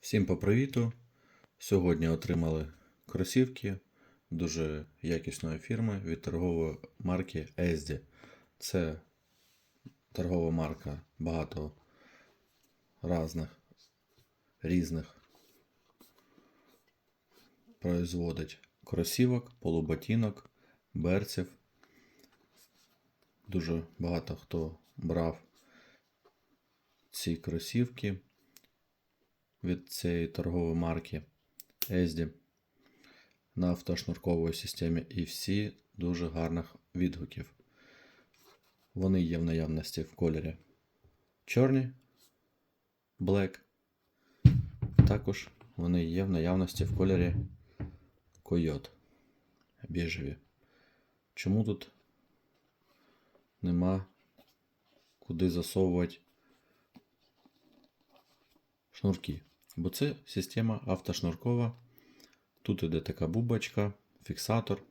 Всім по привіту! Сьогодні отримали кросівки дуже якісної фірми від торгової марки Ezdi. Це торгова марка багато різних, різних производить кросівок, полуботинок, берців. Дуже багато хто брав ці кросівки від цієї торгової марки Ezdi на автошнурковій системі і всі дуже гарних відгуків. Вони є в наявності в кольорі чорні, black. Також вони є в наявності в кольорі койот біжеві. Чому тут нема куди засовувати шнурки? Бо це система автошнуркова. Тут іде така бубочка, фіксатор.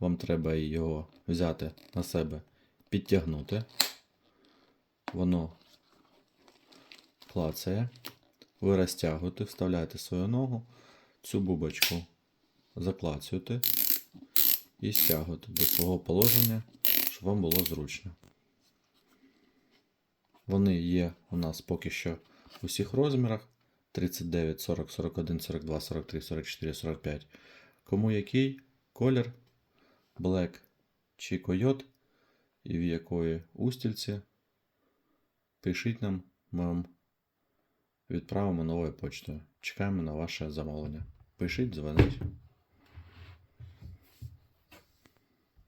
Вам треба його взяти на себе, підтягнути. Воно клацає. Ви розтягуєте, вставляєте свою ногу, цю бубочку заклацюєте і стягуєте до свого положення, щоб вам було зручно. Вони є у нас поки що у всіх розмірах 39, 40, 41, 42, 43, 44, 45. Кому який колір, Black чи койот, і в якої устільці, пишіть нам, ми вам відправимо новою почтою. Чекаємо на ваше замовлення. Пишіть, дзвоніть.